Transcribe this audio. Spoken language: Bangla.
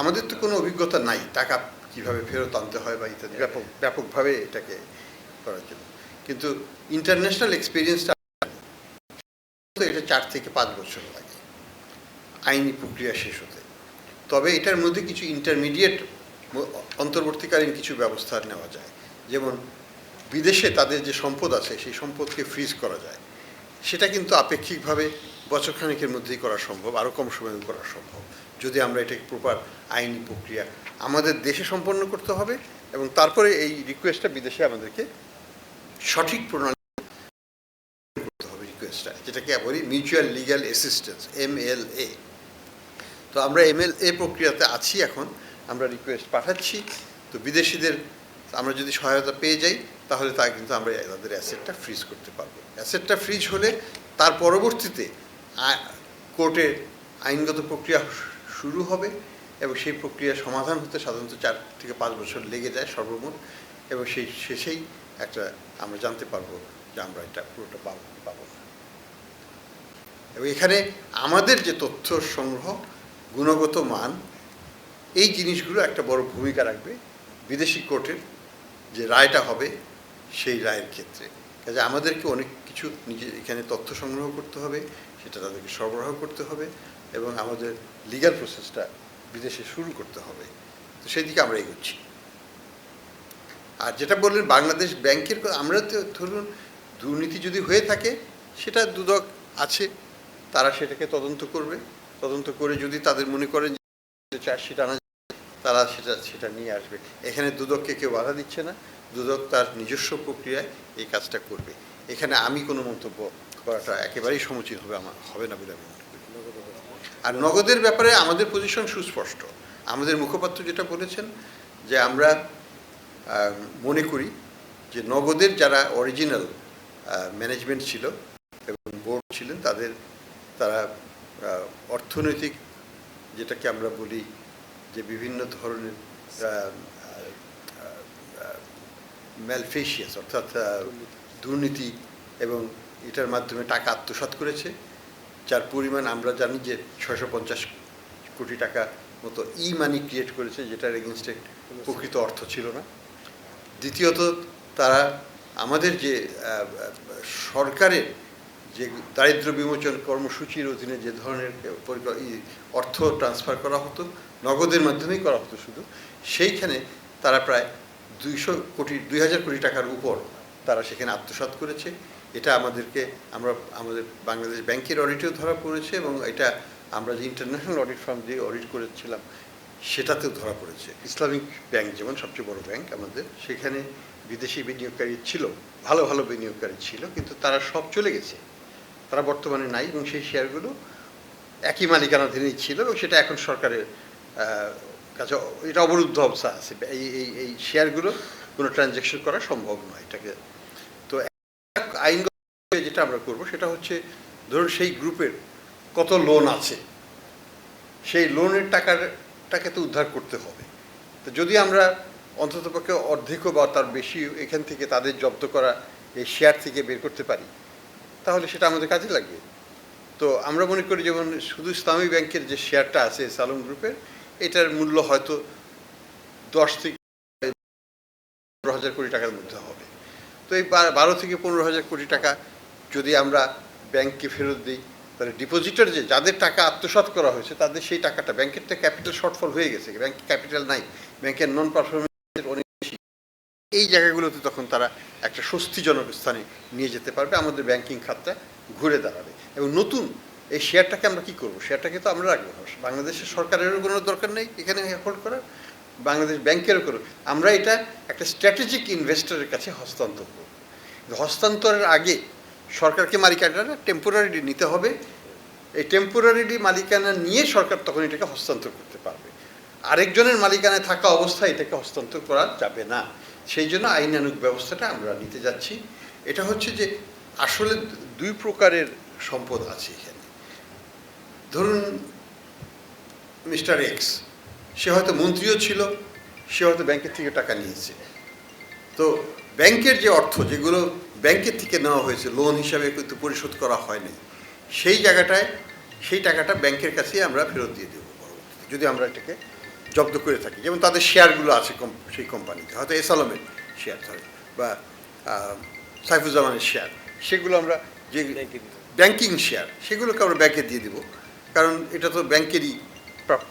আমাদের তো কোনো অভিজ্ঞতা নাই টাকা কীভাবে ফেরত আনতে হয় বা ইত্যাদি। ব্যাপক। ব্যাপকভাবে এটাকে করার জন্য। কিন্তু ইন্টারন্যাশনাল এক্সপিরিয়েন্সটা এটা চার থেকে পাঁচ বছর লাগে আইনি প্রক্রিয়া শেষ হতে। তবে এটার মধ্যে কিছু ইন্টারমিডিয়েট অন্তর্বর্তীকালীন কিছু ব্যবস্থা নেওয়া যায়। যেমন বিদেশে তাদের যে সম্পদ আছে সেই সম্পদকে ফ্রিজ করা যায়। সেটা কিন্তু আপেক্ষিকভাবে বছরখানেকের মধ্যেই করা সম্ভব আরও কম সময়ে করা সম্ভব, যদি আমরা এটাকে প্রপার আইনি প্রক্রিয়া আমাদের দেশে সম্পন্ন করতে হবে এবং তারপরে এই রিকোয়েস্টটা বিদেশে আমাদেরকে সঠিক প্রণালী করতে হবে রিকোয়েস্টটা যেটাকে বলি mutual legal assistance M L A তো আমরা এম এল এ প্রক্রিয়াতে আছি এখন, আমরা রিকোয়েস্ট পাঠাচ্ছি, তো বিদেশিদের আমরা যদি সহায়তা পেয়ে যাই তাহলে তা কিন্তু আমরা তাদের অ্যাসেটটা ফ্রিজ করতে পারব। অ্যাসেটটা ফ্রিজ হলে তার পরবর্তীতে আ- কোর্টে আইনগত প্রক্রিয়া শুরু হবে এবং সেই প্রক্রিয়া সমাধান হতে সাধারণত চার থেকে পাঁচ বছর লেগে যায় সর্বমোট এবং সেই শেষেই একটা আমরা জানতে পারব যে আমরা এটা পুরোটা পাবো পাবো না। এবং এখানে আমাদের যে তথ্য সংগ্রহ, গুণগত মান, এই জিনিসগুলো একটা বড় ভূমিকা রাখবে। বিদেশি কোর্টের যে রায়টা হবে সেই রায়ের ক্ষেত্রে। কাজে আমাদেরকে অনেক কিছু নিজে এখানে তথ্য সংগ্রহ করতে হবে, সেটা তাদেরকে সরবরাহ করতে হবে এবং আমাদের লিগ্যাল প্রসেসটা বিদেশে শুরু করতে হবে। তো সেই দিকে আমরা এগোচ্ছি। আর যেটা বললেন বাংলাদেশ ব্যাংকের আমরা তো ধরুন দুর্নীতি যদি হয়ে থাকে, সেটা দুদক আছে, তারা সেটাকে তদন্ত করবে। তদন্ত করে যদি তাদের মনে করেন যে চার্জশিট আনা তারা সেটা সেটা নিয়ে আসবে। এখানে দুদককে কেউ বাধা দিচ্ছে না। দুদক তার নিজস্ব প্রক্রিয়ায় এই কাজটা করবে। এখানে আমি কোনো মন্তব্য করাটা একেবারেই সমুচিত হবে আমার, হবে না বলে আমি মনে করি। আর নগদের ব্যাপারে আমাদের পজিশন সুস্পষ্ট। আমাদের মুখপাত্র যেটা বলেছেন যে আমরা মনে করি যে নগদের যারা অরিজিনাল ম্যানেজমেন্ট ছিল এবং বোর্ড ছিলেন, তাদের, তারা অর্থনৈতিক যেটাকে আমরা বলি যে বিভিন্ন ধরনের ম্যালফেশিয়াস অর্থাৎ দুর্নীতি এবং এটার মাধ্যমে টাকা আত্মসাৎ করেছে, যার পরিমাণ আমরা জানি যে ছয়শো পঞ্চাশ কোটি টাকা মতো ই মানি ক্রিয়েট করেছে, যেটার এগেনস্টে প্রকৃত অর্থ ছিল না। দ্বিতীয়ত, তারা আমাদের যে সরকারের যে দারিদ্র বিমোচন কর্মসূচির অধীনে যে ধরনের অর্থ ট্রান্সফার করা হতো, নগদের মাধ্যমেই করা হতো শুধু, সেইখানে তারা প্রায় দুইশো কোটি, দুই হাজার কোটি টাকার উপর তারা সেখানে আত্মসাৎ করেছে। এটা আমাদেরকে, আমরা, আমাদের বাংলাদেশ ব্যাংকের অডিটেও ধরা পড়েছে এবং এটা আমরা যে ইন্টারন্যাশনাল অডিট ফার্ম দিয়ে অডিট করেছিলাম, সেটাতেও ধরা পড়েছে। ইসলামিক ব্যাংক যেমন সবচেয়ে বড় ব্যাংক আমাদের, সেখানে বিদেশি বিনিয়োগকারী ছিল, ভালো ভালো বিনিয়োগকারী ছিল, কিন্তু তারা সব চলে গেছে। তারা বর্তমানে নাই এবং সেই শেয়ারগুলো একই মালিকানাধীনই ছিল এবং সেটা এখন সরকারের কাছে এটা অবরুদ্ধ অবস্থা আছে। এই এই এই শেয়ারগুলো কোনো ট্রানজ্যাকশন করা সম্ভব নয় এটাকে। তো আইনগত যেটা আমরা করব সেটা হচ্ছে, ধরুন সেই গ্রুপের কত লোন আছে, সেই লোনের টাকাটাকে তো উদ্ধার করতে হবে। তো যদি আমরা অন্ততপক্ষে অর্ধেকও বা তার বেশি এখান থেকে তাদের জব্দ করা এই শেয়ার থেকে বের করতে পারি, তাহলে সেটা আমাদের কাজে লাগবে। তো আমরা মনে করি যেমন শুধু ইসলামী ব্যাংকের যে শেয়ারটা আছে, সালম গ্রুপের এটার মূল্য হয়তো দশ থেকে পনেরো হাজার কোটি টাকার মধ্যে হবে। তো এই বারো থেকে পনেরো হাজার কোটি টাকা যদি আমরা ব্যাংককে ফেরত দিই, তাহলে ডিপোজিটার যে যাদের টাকা আত্মসাৎ করা হয়েছে, তাদের সেই টাকাটা ব্যাংকের তো ক্যাপিটাল শর্টফল হয়ে গেছে, ব্যাংক ক্যাপিটাল নাই, ব্যাংকের নন পারফরমেন্সের অনেক বেশি। এই জায়গাগুলোতে তখন তারা একটা স্বস্তিজনক স্থানে নিয়ে যেতে পারবে, আমাদের ব্যাংকিং খাতটা ঘুরে দাঁড়াবে। এবং নতুন এই শেয়ারটাকে আমরা কি করব? শেয়ারটাকে তো আমরা রাখব। বাংলাদেশের সরকারেরও কোনো দরকার নেই এখানে হোল্ড করার, বাংলাদেশ ব্যাংকেরও কোনো। আমরা এটা একটা স্ট্র্যাটেজিক ইনভেস্টরের কাছে হস্তান্তর করব। হস্তান্তরের আগে সরকারকে মালিকানা টেম্পোরারিলি নিতে হবে। এই টেম্পোরারিলি মালিকানা নিয়ে সরকার তখন এটাকে হস্তান্তর করতে পারবে। আরেকজনের মালিকানায় থাকা অবস্থায় এটাকে হস্তান্তর করা যাবে না। সেই জন্য আইনানুগ ব্যবস্থাটা আমরা নিতে যাচ্ছি। এটা হচ্ছে যে আসলে দুই প্রকারের সম্পদ আছে এখানে। ধরুন মিস্টার এক্স সে হয়তো মন্ত্রীও ছিল সে হয়তো ব্যাংকের থেকে টাকা নিয়েছে। তো ব্যাংকের যে অর্থ যেগুলো ব্যাংকের থেকে নেওয়া হয়েছে লোন হিসাবে কিন্তু পরিশোধ করা হয়নি সেই জায়গাটায় সেই টাকাটা ব্যাংকের কাছেই আমরা ফেরত দিয়ে দেবো পরবর্তীতে যদি আমরা এটাকে জব্দ করে থাকি। যেমন তাদের শেয়ারগুলো আছে সেই কোম্পানিতে হয়তো এসালমের শেয়ার ধরে বা সাইফুজ্জামানের শেয়ার সেগুলো আমরা যে ব্যাংকিং শেয়ার সেগুলোকে আমরা ব্যাংকে দিয়ে দিব। কারণ এটা তো ব্যাংকেরই প্রাপ্য।